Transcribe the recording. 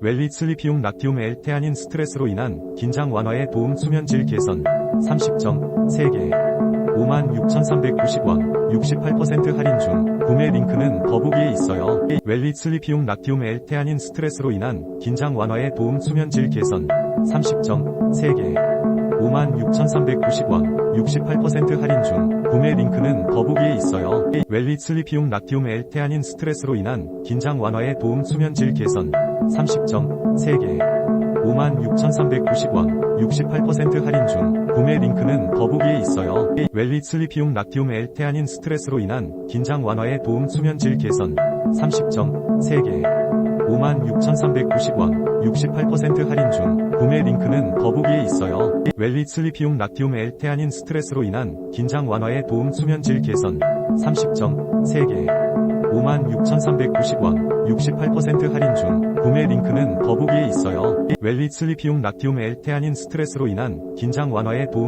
웰리 슬리피움 락티움 L 태아닌 스트레스로 인한 긴장 완화에 도움 수면 질 개선 30점 3개 56,390원 68% 할인 중 구매 링크는 더보기에 있어요. 웰리 슬리피움 락티움 L 태아닌 스트레스로 인한 긴장 완화에 도움 수면 질 개선 30점 3개 56,390원 68% 할인 중 구매 링크는 더보기에 있어요. 웰리 슬리피움 락티움 L 태아닌 스트레스로 인한 긴장 완화에 도움 수면 질 개선 30점 3개. 56,390원 68% 할인 중 구매 링크는 더보기에 있어요. 웰리 슬리피움 락티움 L 태아닌 스트레스로 인한 긴장 완화에 도움 수면 질 개선. 30점 3개. 56,390원 68% 할인 중 구매 링크는 더보기에 있어요. 웰리 슬리피움 락티움 L 태아닌 스트레스로 인한 긴장 완화에 도움 수면 질 개선. 30점 3개 56,390원 68% 할인 중 구매 링크는 더보기에 있어요. 웰리 슬리피움 락티움 L 태아닌 스트레스로 인한 긴장 완화에 도움